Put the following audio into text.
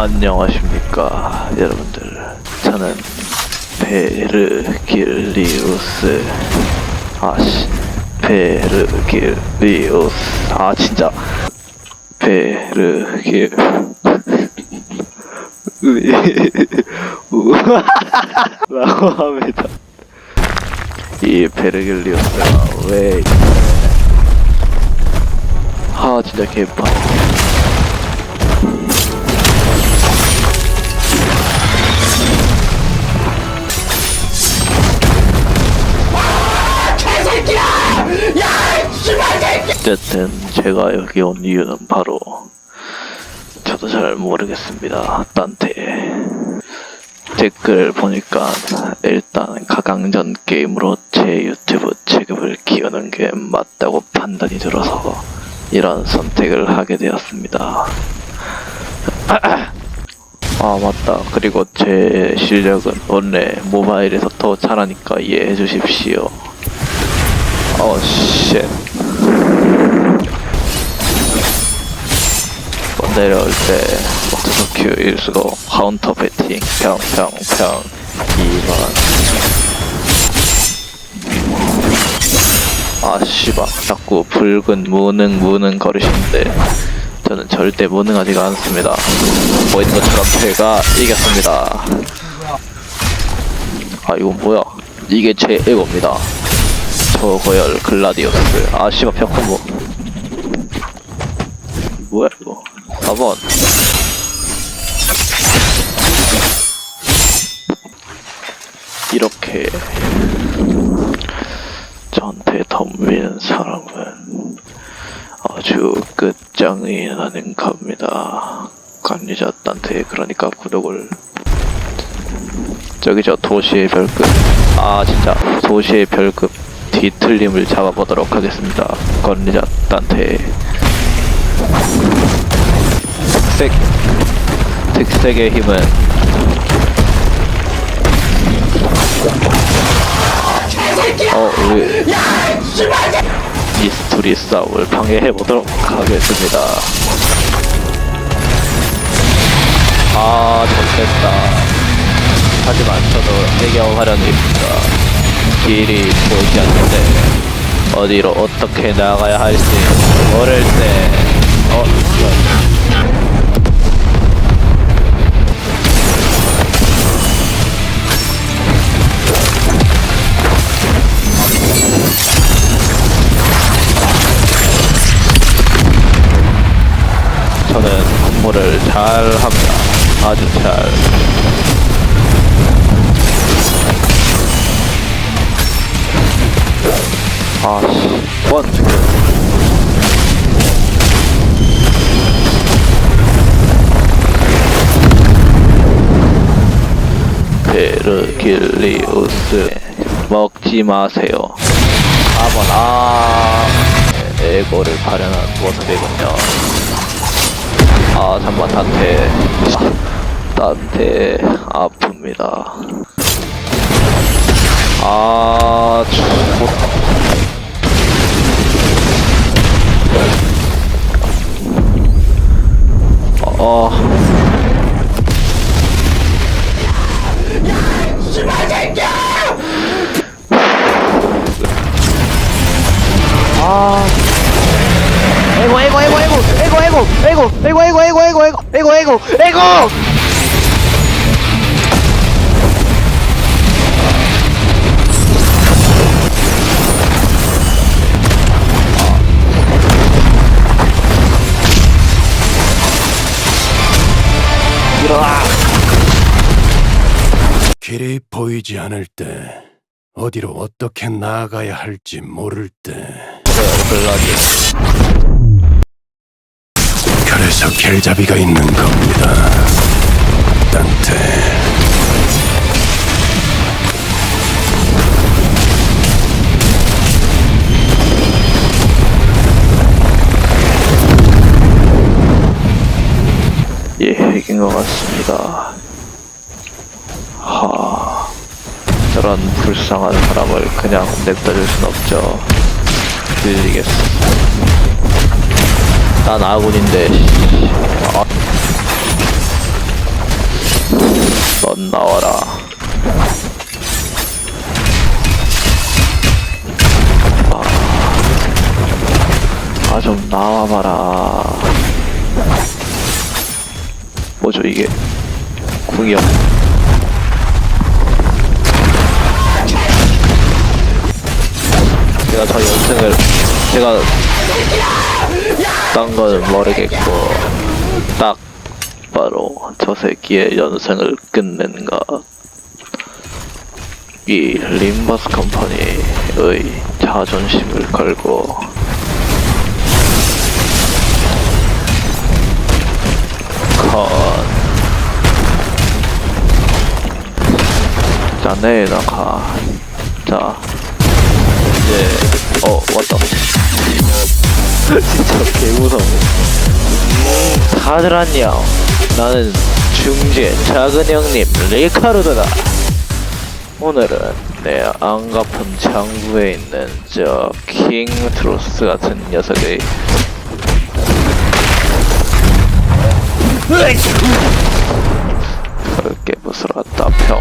안녕하십니까 여러분들. 저는 베르길리우스. 아씨. 베르길리우스. 아 진짜. 베르길 라고 합니다. 이 베르길리우스가 왜 아 진짜 개 빠 어쨌든 제가 여기 온 이유는 바로 저도 잘 모르겠습니다. 딴테 댓글 보니까 일단 가강전 게임으로 제 유튜브 체급을 키우는 게 맞다고 판단이 들어서 이런 선택을 하게 되었습니다. 아 맞다. 그리고 제 실력은 원래 모바일에서 더 잘하니까 이해해 주십시오. 어 쉣. 뭐 내려올 때 목소석 큐 일수고 카운터 배팅. 평평평. 2번 아 씨발. 자꾸 붉은 무능 무능 거리시는데 저는 절대 무능하지가 않습니다. 보이는 것처럼 제가 이겼습니다. 아 이건 뭐야? 이게 제 에고입니다 저거열 글라디오스 아 씨발 벽콤보 뭐야 이거? 4번. 이렇게 저한테 덤비는 사람은 아주 끝장이 나는 겁니다. 관리자한테 그러니까 구독을. 저기 저 도시의 별급. 아 진짜. 도시의 별급 뒤틀림을 잡아보도록 하겠습니다. 관리자한테. 특색 특색의 힘은 어 우리 미스투리 싸움을 방해해 보도록 하겠습니다. 아 좋겠다. 하지만 저도 해결하려는 입니다 길이 보이지 않는데 어디로 어떻게 나가야 할지 모를 때 어? 저는 공부를 잘 합니다. 아주 잘. 아, 씨. 원. 베르길리우스 먹지 마세요. 4번 아 에고를 발현한 모습이군요. 아 잠만 단테 단테 아픕니다 아 주... 어... 아... 에고 에고 에고 에고 에고 에고 에고 에고 에고 에고 에고 에고 에고 에고 길이 보이지 않을 때, 어디로 어떻게 나아가야 할지 모를 때, 그래서 켈자비가 있는 겁니다. 딴테. 예 핵인 것 같습니다 저런 불쌍한 사람을 그냥 냅둬줄 순 없죠 들리겠어 난 아군인데 씨. 아. 나와라. 아, 좀 나와봐라. 뭐죠, 이게? 궁이요. 제가 저 연승을, 제가, 딴 건 모르겠고, 딱, 바로 저 새끼의 연승을 끝낸 것. 이 림버스 컴퍼니의 자존심을 걸고 컨 자, 네, 나가. 자, 어, 왔다. 진짜 개무서워. 다들 안녕. 나는 중재 작은 형님 리카르도다. 오늘은 내 안가픈 창구에 있는 저 킹 트로스 같은 녀석의 그렇게 부스러웠다 평